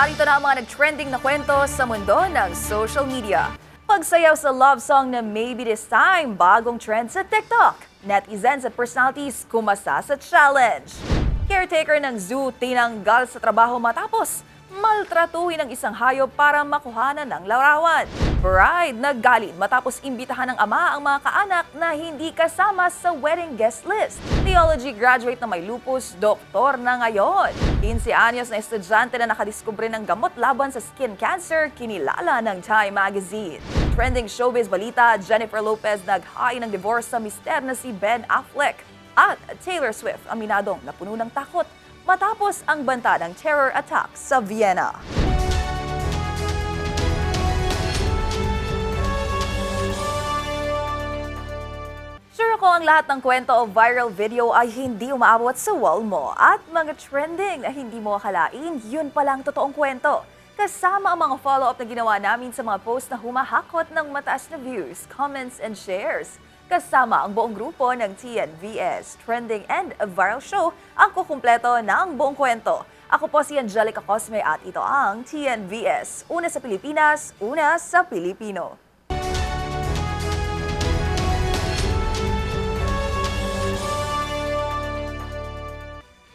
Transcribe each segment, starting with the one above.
narito na ang mga nag-trending na kwento sa mundo ng social media. Pagsayaw sa love song na Maybe This Time, bagong trend sa TikTok. Netizens at personalities kumasa sa challenge. Caretaker ng zoo tinanggal sa trabaho matapos maltratuhin ng isang hayop para makuhanan ng larawan. Bride naggalit matapos imbitahan ng ama ang mga kaanak na hindi kasama sa wedding guest list. Theology graduate na may lupus, doktor na ngayon. 15 anyos na estudyante na nakadiskubre ng gamot laban sa skin cancer, kinilala ng Time Magazine. Trending showbiz balita, Jennifer Lopez naghain ng divorce sa mister na si Ben Affleck. At Taylor Swift aminadong napuno ng takot matapos ang banta ng terror attack sa Vienna. Sure ako ang lahat ng kwento o viral video ay hindi umaabot sa wall mo at mga trending na hindi mo akalain, yun palang totoong kwento. Kasama ang mga follow-up na ginawa namin sa mga post na humahakot ng mataas na views, comments, and shares. Kasama ang buong grupo ng TNVS, Trending and Viral Show, ang kukumpleto ng buong kwento. Ako po si Angelica Cosme at ito ang TNVS. Una sa Pilipinas, una sa Pilipino.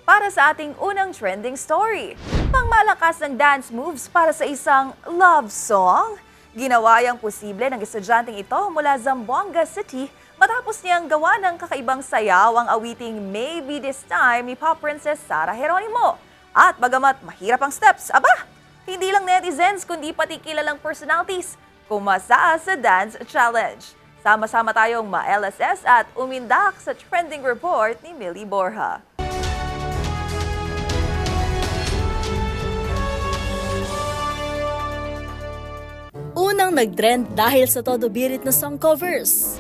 para sa ating unang trending story. Pangmalakas ng dance moves para sa isang love song. Ginawa yang posible ng estudyanteng ito mula Zamboanga City matapos niyang gawa ng kakaibang sayaw ang awiting Maybe This Time ni Pop Princess Sara Geronimo. At bagamat mahirap ang steps, aba, hindi lang netizens kundi pati kilalang personalities kumasa sa Dance Challenge. Sama-sama tayong ma-LSS at umindak sa trending report ni Millie Borja. Unang nag-trend dahil sa todo birit na song covers.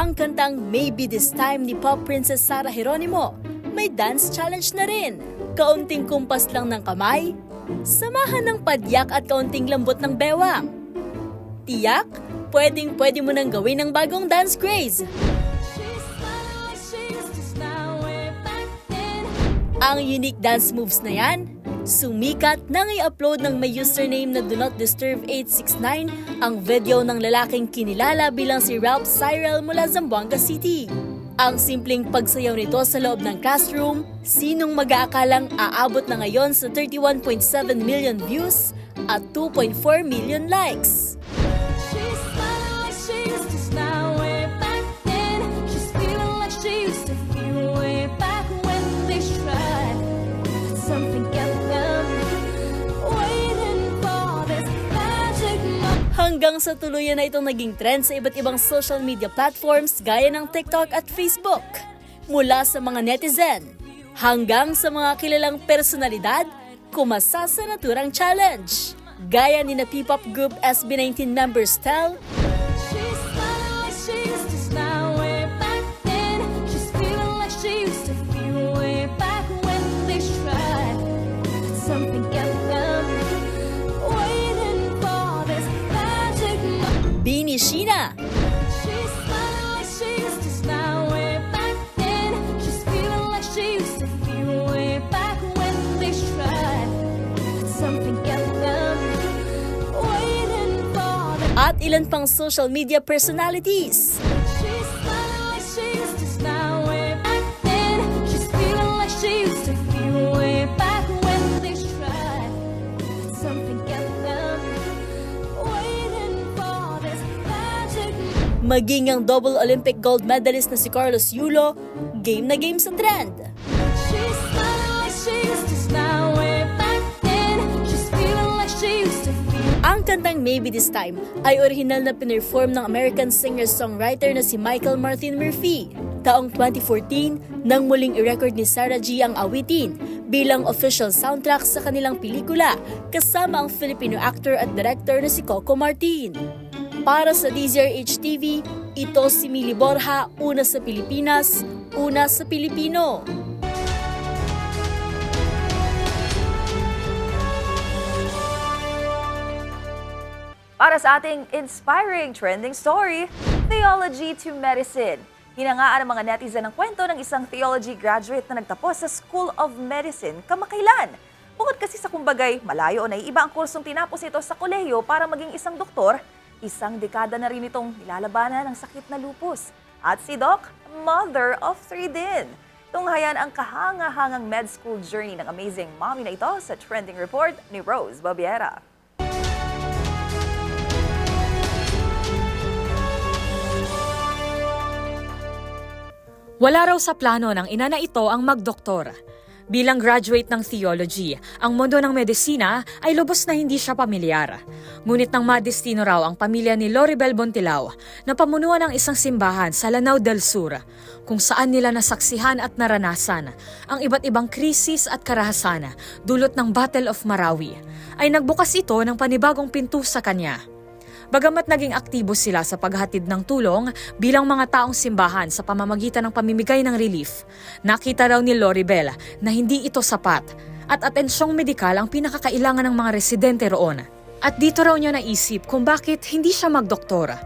Ang kantang Maybe This Time ni Pop Princess Sara Geronimo may dance challenge na rin. Kaunting kumpas lang ng kamay, samahan ng padyak at kaunting lambot ng bewang. Tiyak, pwedeng pwede mo nang gawin ng bagong dance craze. Ang unique dance moves na yan, sumikat nang i-upload ng may username na Do Not Disturb 869 ang video ng lalaking kinilala bilang si Ralph Cyril mula Zamboanga City. Ang simpleng pagsayaw nito sa loob ng classroom, sinong mag-aakalang aabot na ngayon sa 31.7 million views at 2.4 million likes. Hanggang sa tuluyan na itong naging trend sa iba't ibang social media platforms gaya ng TikTok at Facebook. Mula sa mga netizen, hanggang sa mga kilalang personalidad, kumasa sa naturang challenge. Gaya ni na P-pop group SB19 members Tel, kept them waiting for this magic Maging ang double Olympic gold medalist na si Carlos Yulo, game na game sa trend. Kantang Maybe This Time ay orihinal na pinerform ng American singer-songwriter na si Michael Martin Murphy. Taong 2014, nang muling i-record ni Sarah G ang awitin bilang official soundtrack sa kanilang pelikula kasama ang Filipino actor at director na si Coco Martin. Para sa DZRH TV, ito si Mili Borja, una sa Pilipinas, una sa Pilipino. Para sa ating inspiring trending story, Theology to Medicine. Hinangaan ng mga netizen ang kwento ng isang theology graduate na nagtapos sa School of Medicine kamakailan. Bukod kasi sa kumbagay, malayo na iba ang kursong tinapos ito sa kolehiyo para maging isang doktor, isang dekada na rin itong nilalabanan ng sakit na lupus. At si Doc, mother of three din. Tunghayan ang kahanga-hangang med school journey ng amazing mommy na ito sa trending report ni Rose Babiera. Wala raw sa plano ng ina na ito ang magdoktor. Bilang graduate ng theology, ang mundo ng medisina ay lubos na hindi siya pamilyar. Ngunit nang madestino raw ang pamilya ni Loribel Bontilao na pamunuan ng isang simbahan sa Lanao del Sur, kung saan nila nasaksihan at naranasan ang iba't ibang krisis at karahasan dulot ng Battle of Marawi, ay nagbukas ito ng panibagong pinto sa kanya. Bagamat naging aktibo sila sa paghatid ng tulong bilang mga taong simbahan sa pamamagitan ng pamimigay ng relief, nakita raw ni Loribel na hindi ito sapat at atensyong medikal ang pinakakailangan ng mga residente roon. At dito raw niya naisip kung bakit hindi siya magdoktora.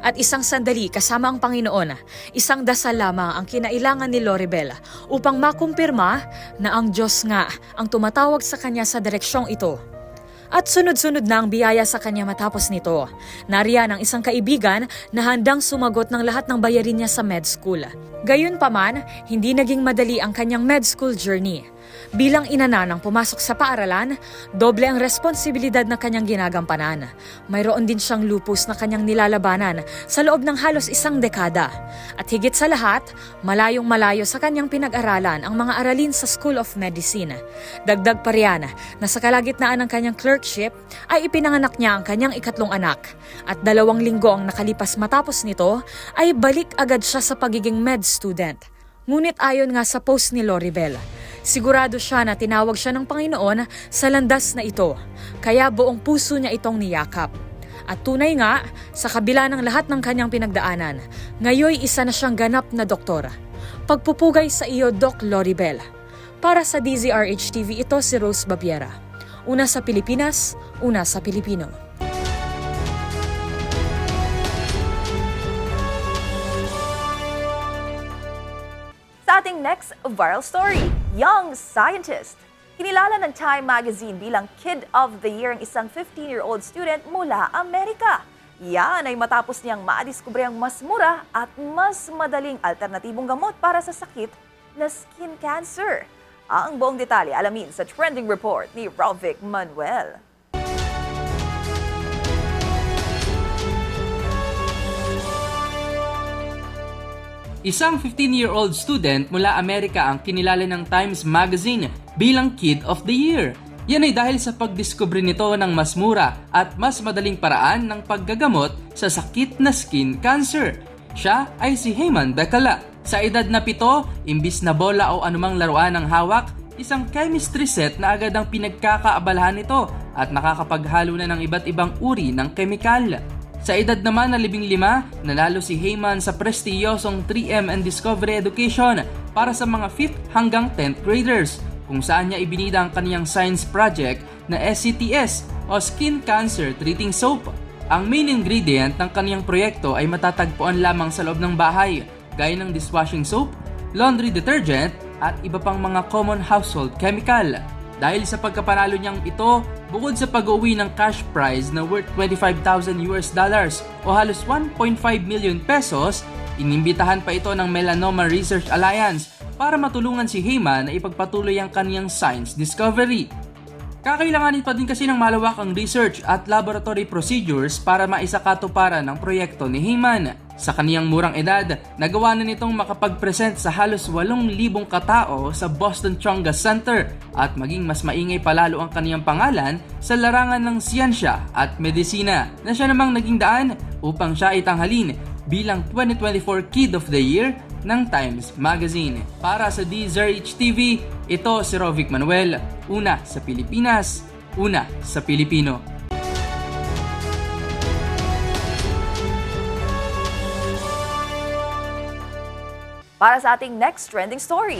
At isang sandali kasama ang Panginoon, isang dasal lamang ang kinailangan ni Loribel upang makumpirma na ang Diyos nga ang tumatawag sa kanya sa direksyong ito. At sunod-sunod na ang biyaya sa kanya matapos nito. Nariyan ang isang kaibigan na handang sumagot ng lahat ng bayarin niya sa med school. Gayunpaman, hindi naging madali ang kanyang med school journey. Bilang ina na nang pumasok sa paaralan, doble ang responsibilidad na kanyang ginagampanan. Mayroon din siyang lupus na kanyang nilalabanan sa loob ng halos isang dekada. At higit sa lahat, malayong malayo sa kanyang pinag-aralan ang mga aralin sa School of Medicine. Dagdag pa riyan na sa kalagitnaan ng kanyang clerkship ay ipinanganak niya ang kanyang ikatlong anak. At dalawang linggo ang nakalipas matapos nito ay balik agad siya sa pagiging med student. Ngunit ayon nga sa post ni Loribel, sigurado siya na tinawag siya ng Panginoon sa landas na ito, kaya buong puso niya itong niyakap. At tunay nga, sa kabila ng lahat ng kanyang pinagdaanan, ngayoy isa na siyang ganap na doktor. Pagpupugay sa iyo, Doc Loribel. Para sa DZRH TV, ito si Rose Babiera. Una sa Pilipinas, una sa Pilipino. Next viral story, Young Scientist. Kinilala ng Time Magazine bilang Kid of the Year ang isang 15-year-old student mula Amerika. Yan ay matapos niyang maadiskubre ang mas mura at mas madaling alternatibong gamot para sa sakit na skin cancer. Ang buong detalye alamin sa trending report ni Rovic Manuel. Isang 15-year-old student mula Amerika ang kinilala ng Times Magazine bilang Kid of the Year. Yan ay dahil sa pagdiskubre nito ng mas mura at mas madaling paraan ng paggagamot sa sakit na skin cancer. Siya ay si Heyman Becala. Sa edad na pito, imbis na bola o anumang laruan ng hawak, isang chemistry set na agad ang pinagkakaabalahan nito at nakakapaghalo na ng iba't ibang uri ng kemikal. Sa edad naman na 15, nanalo si Heyman sa prestiyosong 3M and Discovery Education para sa mga 5th hanggang 10th graders kung saan niya ibinida ang kaniyang science project na SCTS o Skin Cancer Treating Soap. Ang main ingredient ng kaniyang proyekto ay matatagpuan lamang sa loob ng bahay gaya ng dishwashing soap, laundry detergent at iba pang mga common household chemical. Dahil sa pagkapanalo niyang ito, bukod sa pag-uwi ng cash prize na worth 25,000 US dollars o halos 1.5 million pesos, inimbitahan pa ito ng Melanoma Research Alliance para matulungan si Heyman na ipagpatuloy ang kaniyang science discovery. Kakailanganin pa din kasi ng malawakang research at laboratory procedures para maisakatuparan ang proyekto ni Heyman. Sa kaniyang murang edad, nagawa na nitong makapag-present sa halos 8,000 katao sa Boston Chonga Center at maging mas maingay palalo ang kaniyang pangalan sa larangan ng siyensya at medisina na siya namang naging daan upang siya itanghalin bilang 2024 Kid of the Year ng Times Magazine. Para sa DZRH TV, ito si Rovic Manuel, una sa Pilipinas, una sa Pilipino. Para sa ating next trending story,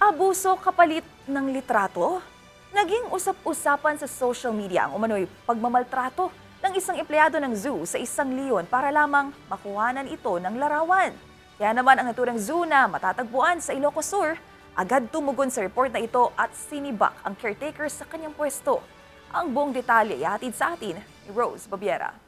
abuso kapalit ng litrato? Naging usap-usapan sa social media ang umano'y pagmamaltrato ng isang empleyado ng zoo sa isang leon para lamang makuhanan ito ng larawan. Kaya naman ang naturang zoo na matatagpuan sa Ilocos Sur, agad tumugon sa report na ito at sinibak ang caretaker sa kanyang pwesto. Ang buong detalye ihatid sa atin ni Rose Babiera.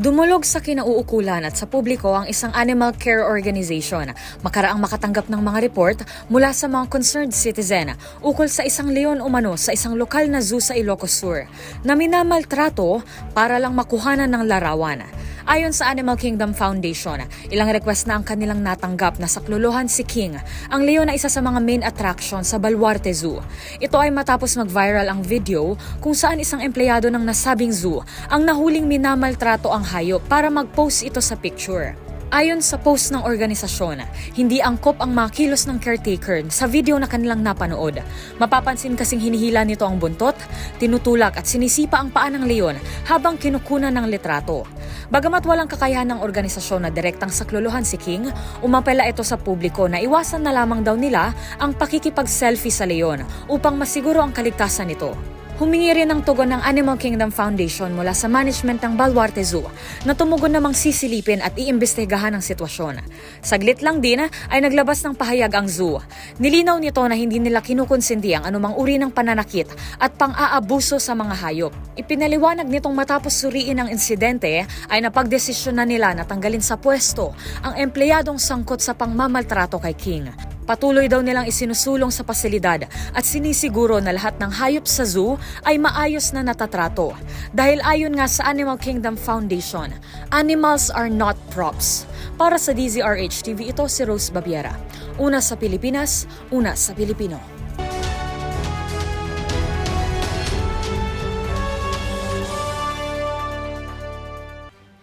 Dumulog sa kinauukulan at sa publiko ang isang animal care organization makaraang makatanggap ng mga report mula sa mga concerned citizen ukol sa isang leon umano sa isang lokal na zoo sa Ilocos Sur na minamaltrato para lang makuhanan ng larawan. Ayon sa Animal Kingdom Foundation, ilang request na ang kanilang natanggap na sakluluhan si King, ang leon na isa sa mga main attraction sa Baluarte Zoo. Ito ay matapos mag-viral ang video kung saan isang empleyado ng nasabing zoo ang nahuling minamaltrato ang hayop para mag-post ito sa picture. Ayon sa post ng organisasyon, hindi angkop ang mga kilos ng caretaker sa video na kanilang napanood. Mapapansin kasing hinihila nito ang buntot, tinutulak at sinisipa ang paa ng leon habang kinukunan ng litrato. Bagamat walang kakayahan ng organisasyon na direktang sakluluhan si King, umapela ito sa publiko na iwasan na lamang daw nila ang pakikipag-selfie sa leon upang masiguro ang kaligtasan nito. Humingi rin ng tugon ng Animal Kingdom Foundation mula sa management ng Baluarte Zoo na tumugon namang sisilipin at iimbestigahan ang sitwasyon. Saglit lang din ay naglabas ng pahayag ang zoo. Nilinaw nito na hindi nila kinukonsinti ang anumang uri ng pananakit at pang-aabuso sa mga hayop. Ipinaliwanag nitong matapos suriin ang insidente ay napagdesisyon na nila na tanggalin sa pwesto ang empleyadong sangkot sa pangmamaltrato kay King. Patuloy daw nilang isinusulong sa pasilidad at sinisiguro na lahat ng hayop sa zoo ay maayos na natatrato. Dahil ayon nga sa Animal Kingdom Foundation, animals are not props. Para sa DZRH TV, ito si Rose Babiera. Una sa Pilipinas, una sa Pilipino.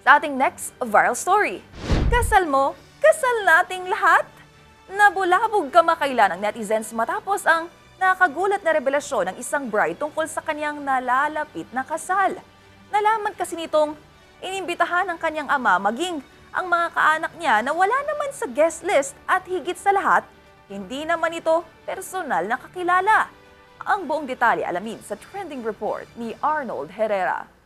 Sa ating next viral story, kasal mo, kasal nating lahat? Nabulabog kamakailan ng netizens matapos ang nakagulat na revelasyon ng isang bride tungkol sa kanyang nalalapit na kasal. Nalaman kasi nitong inimbitahan ng kanyang ama maging ang mga kaanak niya na wala naman sa guest list at higit sa lahat, hindi naman ito personal na kakilala. Ang buong detalye alamin sa trending report ni Arnold Herrera.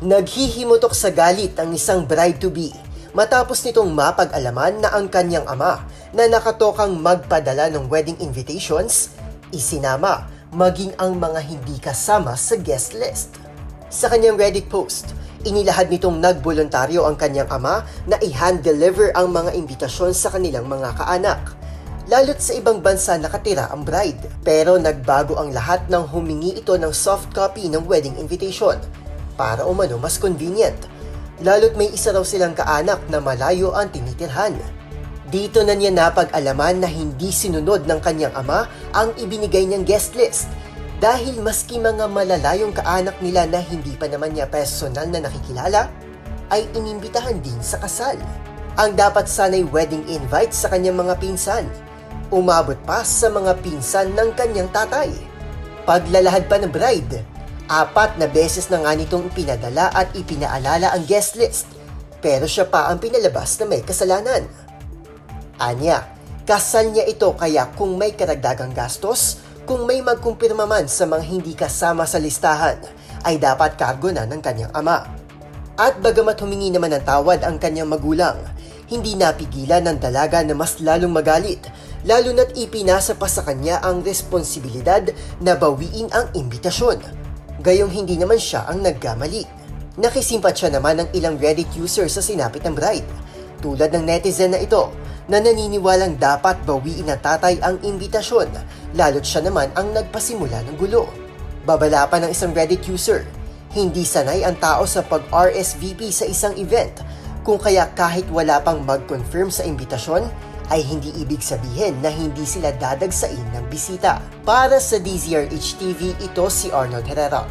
Naghihimutok sa galit ang isang bride-to-be matapos nitong mapag-alaman na ang kanyang ama na nakatokang magpadala ng wedding invitations, isinama maging ang mga hindi kasama sa guest list. Sa kanyang Reddit post, inilahad nitong nagboluntaryo ang kanyang ama na i-hand-deliver ang mga imbitasyon sa kanilang mga kaanak. Lalo't sa ibang bansa nakatira ang bride. Pero nagbago ang lahat nang humingi ito ng soft copy ng wedding invitation para umano mas convenient. Lalo't may isa raw silang kaanak na malayo ang tinitirhan. Dito na niya napag-alaman na hindi sinunod ng kanyang ama ang ibinigay niyang guest list dahil maski mga malalayong kaanak nila na hindi pa naman niya personal na nakikilala, ay inimbitahan din sa kasal. Ang dapat sana'y wedding invite sa kanyang mga pinsan, umabot pa sa mga pinsan ng kanyang tatay. Paglalahad pa ng bride, apat na beses na nga nitong pinadala at ipinaalala ang guest list, pero siya pa ang pinalabas na may kasalanan. Anya, kasal niya ito kaya kung may karagdagang gastos, kung may magkumpirma man sa mga hindi kasama sa listahan, ay dapat kargo na ng kanyang ama. At bagamat humingi naman ng tawad ang kanyang magulang, hindi napigilan ng dalaga na mas lalong magalit, lalo na't ipinasa pa sa kanya ang responsibilidad na bawiin ang imbitasyon. Gayong hindi naman siya ang nagkamali. Nakisimpat siya naman ng ilang Reddit user sa sinapit ng bride, tulad ng netizen na ito na naniniwalang dapat bawiin ng tatay ang imbitasyon, lalo't siya naman ang nagpasimula ng gulo. Babala pa ng isang Reddit user, hindi sanay ang tao sa pag-RSVP sa isang event, kung kaya kahit wala pang mag-confirm sa imbitasyon, ay hindi ibig sabihin na hindi sila dadagsain ng bisita. Para sa DZRH TV, ito si Arnold Herrera.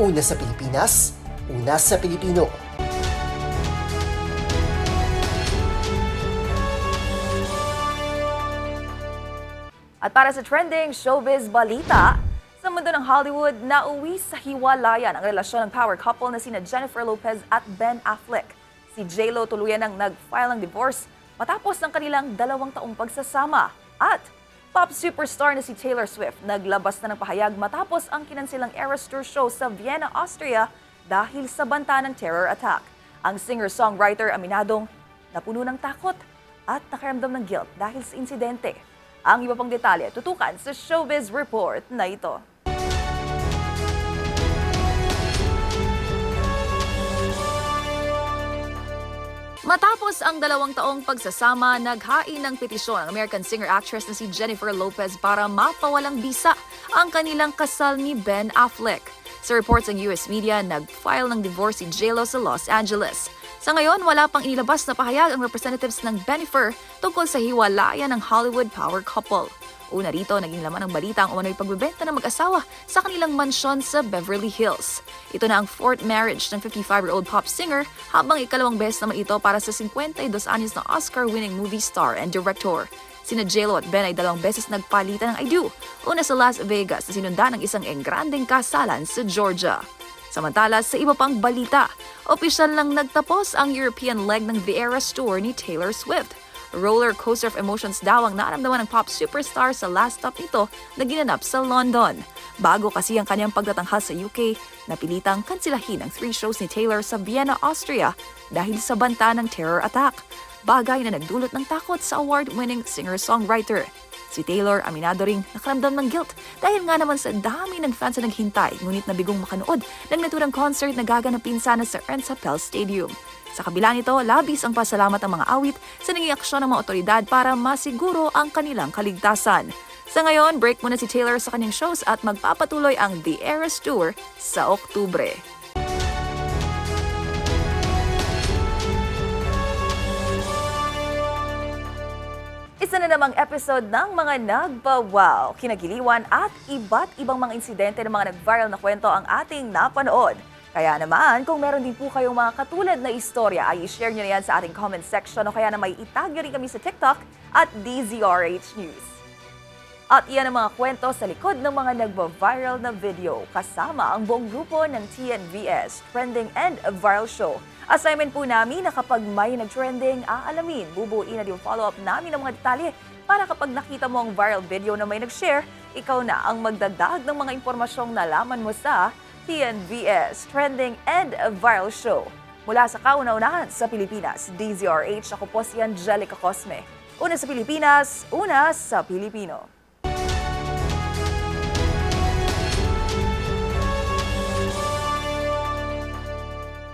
Una sa Pilipinas, una sa Pilipino. At para sa trending showbiz balita, sa mundo ng Hollywood, nauwi sa hiwalayan ang relasyon ng power couple na sina Jennifer Lopez at Ben Affleck. Si J-Lo tuluyan ng nag-file ng divorce matapos ng kanilang dalawang taong pagsasama. At pop superstar na si Taylor Swift naglabas na ng pahayag matapos ang kinansilang Eras Tour show sa Vienna, Austria dahil sa banta ng terror attack. Ang singer-songwriter aminadong napuno ng takot at nakaramdam ng guilt dahil sa insidente. Ang iba pang detalye tutukan sa Showbiz Report na ito. Matapos ang dalawang taong pagsasama, naghain ng petisyon ang American singer-actress na si Jennifer Lopez para mapawalang bisa ang kanilang kasal ni Ben Affleck. Sa reports ng US media, nag-file ng divorce si JLo sa Los Angeles. Sa ngayon, wala pang inilabas na pahayag ang representatives ng Bennifer tungkol sa hiwalayan ng Hollywood power couple. Una rito, naging laman ng balita ang umano'y pagbebenta ng mag-asawa sa kanilang mansyon sa Beverly Hills. Ito na ang fourth marriage ng 55-year-old pop singer habang ikalawang beses naman ito para sa 52 anyos na Oscar-winning movie star and director. Sina JLo at Ben ay dalawang beses nagpalitan ng I do. Una sa Las Vegas na sinundan ng isang engrandeng kasalan sa Georgia. Samantala, sa iba pang balita, opisyal lang nagtapos ang European leg ng The Eras Tour ni Taylor Swift. Roller coaster of emotions daw ang naramdaman ng pop superstar sa last stop nito na ginanap sa London. Bago kasi ang kanyang pagtatanghal sa UK, napilitang kansilahin ang three shows ni Taylor sa Vienna, Austria dahil sa banta ng terror attack. Bagay na nagdulot ng takot sa award-winning singer-songwriter. Si Taylor, aminado ring nakaramdam ng guilt dahil nga naman sa dami ng fans na naghintay ngunit nabigong makanood ng naturang concert na gaganapin sana sa Ernst Happel Stadium. Sa kabila nito, labis ang pasalamat ng mga awit sa naging aksyon ng mga otoridad para masiguro ang kanilang kaligtasan. Sa ngayon, break muna si Taylor sa kanyang shows at magpapatuloy ang The Eras Tour sa Oktubre. Isa na namang episode ng mga nagbawaw, kinagiliwan at iba't ibang mga insidente ng mga nag-viral na kwento ang ating napanood. Kaya naman, kung meron din po kayong mga katulad na istorya, ay i-share nyo na yan sa ating comment section o kaya na may itag nyo rin kami sa TikTok at DZRH News. At iyan ang mga kwento sa likod ng mga nagba-viral na video kasama ang buong grupo ng TNVS Trending and Viral Show. Assignment po namin na kapag may nag-trending, aalamin, bubuin na yung follow-up namin ng mga detalye para kapag nakita mo ang viral video na may nag-share, ikaw na ang magdagdag ng mga impormasyong nalaman mo sa TNVS Trending and Viral Show. Mula sa kauna-unahan sa Pilipinas, DZRH, ako po si Angelica Cosme. Una sa Pilipinas, una sa Pilipino.